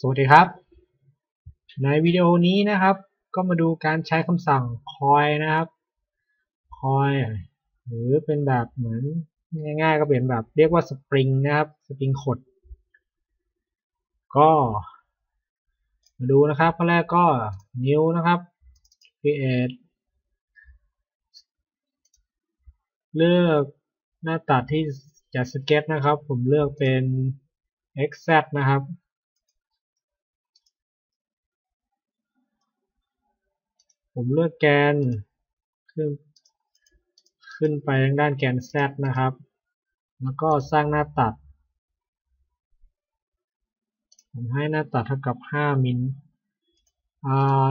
สวัสดีครับ ในวิดีโอนี้นะครับ ก็มาดูการใช้คำสั่ง coil นะครับ coil หรือเป็นแบบเหมือนง่าย ๆ ก็เป็นแบบเรียกว่า spring นะครับ spring ขด ก็มาดูนะครับข้อแรกก็ new นะครับ create เลือกหน้าตัดที่จะสเก็ตนะครับ ผมเลือกเป็น xz นะครับ ผมเลือกแกนขึ้นขึ้นไปทางด้านแกน z นะครับ แล้วก็สร้างหน้าตัด ผมให้หน้าตัดเท่ากับ 5 มิลอ่า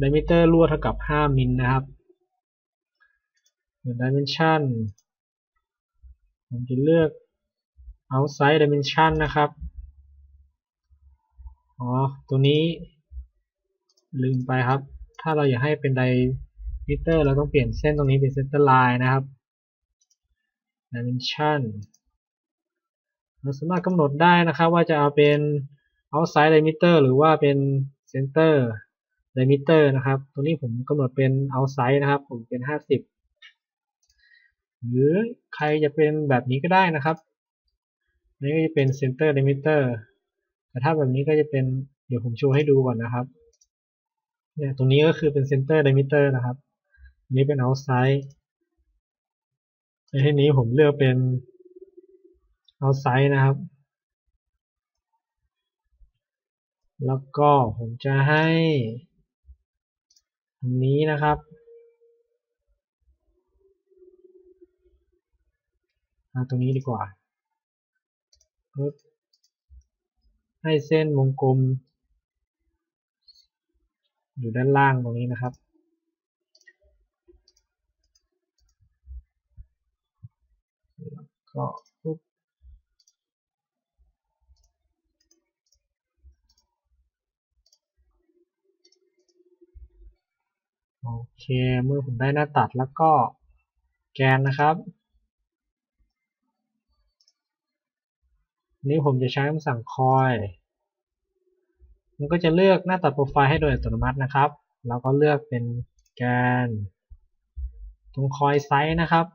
diameter รั่วเท่ากับ 5 มิลนะครับ dimension ผมจะเลือก outside dimension นะครับ อ๋อ ตัวนี้ลืมไปครับ ถ้าเราอยากให้เป็น diameter เราต้องเปลี่ยนเส้นตรงนี้เป็น center line นะครับ dimension เราสามารถกำหนดได้นะครับว่าจะเอาเป็น outside diameter หรือว่าเป็น center diameter นะครับตัวนี้ผมกำหนดเป็น outside นะครับ ผมเป็น 50 หรือใครจะเป็นแบบนี้ก็ได้นะครับ นี่ก็จะเป็น center diameter แต่ถ้าแบบนี้ก็จะเป็น เดี๋ยวผมโชว์ให้ดูก่อนนะครับ เนี่ยตรงนี้ก็คือเป็น center diameter นะครับ อันนี้เป็น outside ในที่นี้ผมเลือกเป็น outside นะครับ แล้วก็ผมจะให้ตรงนี้นะครับ ตรงนี้ดีกว่า ให้เส้นวงกลม อยู่ด้านล่างตรงนี้นะครับ ก็ปุ๊บโอเค เมื่อผมได้หน้าตัดแล้วก็แกนนะครับนี้ผมจะใช้คำสั่ง coil มันก็จะเลือกหน้าตัดโปรไฟล์ให้โดยอัตโนมัตินะครับ แล้วก็เลือกเป็นแกนตรง coil size นะครับ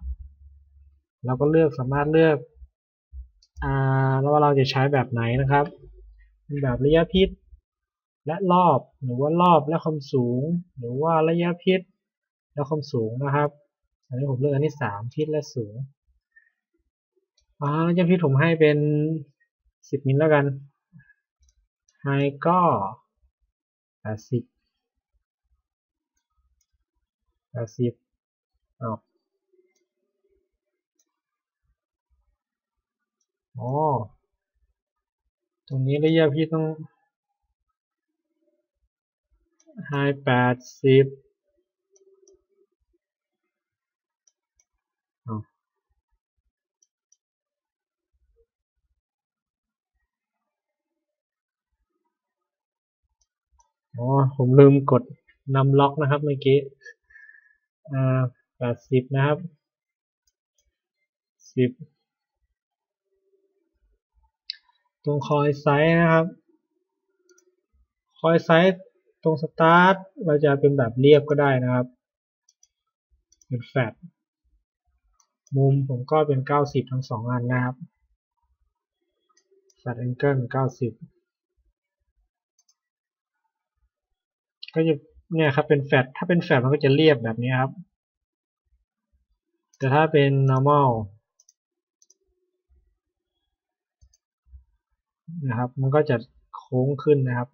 เราก็เลือกสามารถเลือกอ่าแล้วว่าเราจะใช้แบบไหนนะครับเป็นแบบระยะพิษและรอบหรือว่ารอบและความสูง หรือว่าระยะพิษและความสูงนะครับ อันนี้ผมเลือกอันที่สามพิษและสูงอ่าระยะพิษผมให้เป็นสิบมิลแล้วกัน ไฮก็แปดสิบแปดสิบออกโอ้ตรงนี้ระยะพี่ต้องไฮแปดสิบ อ๋อผมลืมกดนำล็อกนะครับเมื่อกี้อ่าแปดสิบนะครับสิบตรงคอยไซส์นะครับ คอยไซส์ตรงสตาร์ทเราจะเป็นแบบเรียบก็ได้นะครับเป็นแฟลตมุมผมก็เป็น 90 ทั้งสองอันนะครับแฟลตแองเกิล90 ก็จะเนี่ยครับเป็นแฟลตถ้าเป็นแฟลตมันก็จะเรียบแบบนี้ครับ แต่ถ้าเป็น normal นะครับ มันก็จะโค้งขึ้นนะครับ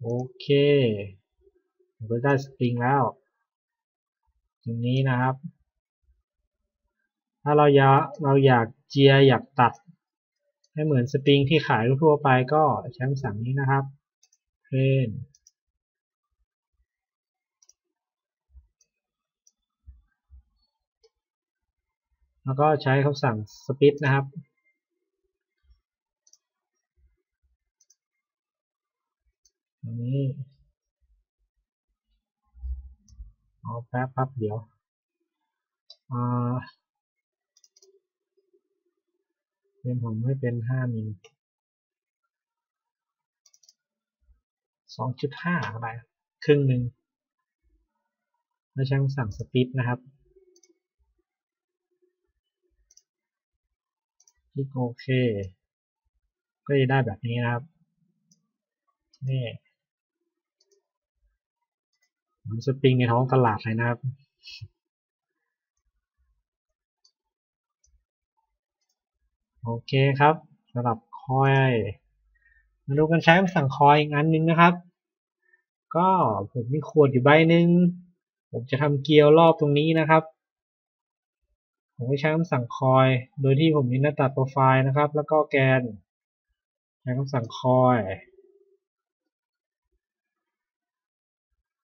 โอเคผมก็ได้สปริงแล้ว ตรงนี้นะครับ ถ้าเราอยากเราอยากเจียอยากตัด ให้เหมือนสปริงที่ขายทั่วไปก็ใช้คำสั่งนี้นะครับ plane แล้วก็ใช้คำสั่ง split นะครับอันนี้เอาแป๊บแป๊บเดี๋ยว เป็นผมให้เป็น 5 มิล 2.5 ก็ได้ ครึ่งหนึ่งแล้วใช้คำสั่งสปิดนะครับคลิกโอเค ก็จะได้แบบนี้นะครับ นี่เหมือนสปริงในท้องตลาดเลยนะครับ โอเคครับสำหรับคอย มาดูกันใช้คำสั่งคอยอีกอันหนึงนะครับ ก็ผมมีขวดอยู่ใบหนึ่งผมจะทำเกลียวรอบตรงนี้นะครับ ผมก็ใช้คำสั่งคอย โดยที่ผมมีหน้าตัดโปรไฟล์นะครับ แล้วก็แกน ใช้คำสั่งคอย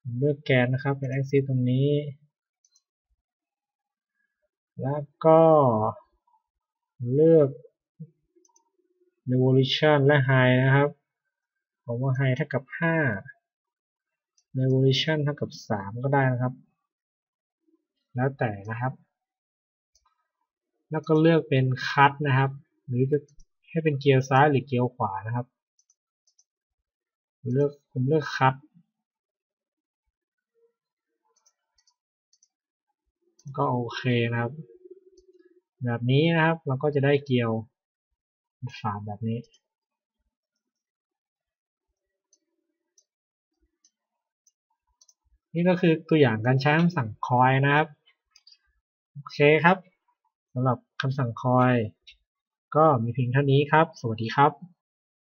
ผมเลือกแกนนะครับเป็น axis ตรงนี้ แล้วก็เลือก revolution และ high นะครับผมว่า high เท่ากับ 5 revolution เท่ากับ 3 ก็ได้นะครับ แล้วแต่นะครับ แล้วก็เลือกเป็น cut นะครับ หรือจะให้เป็นเกียร์ซ้ายหรือเกียร์ขวานะครับ เลือกผมเลือก cut ก็โอเคนะครับ แบบนี้นะครับเราก็จะได้เกียว ฝาแบบนี้ นี่ก็คือตัวอย่างการใช้คำสั่งคอยนะครับโอเคครับสำหรับคำสั่งคอย ก็มีเพียงเท่านี้ครับ สวัสดีครับ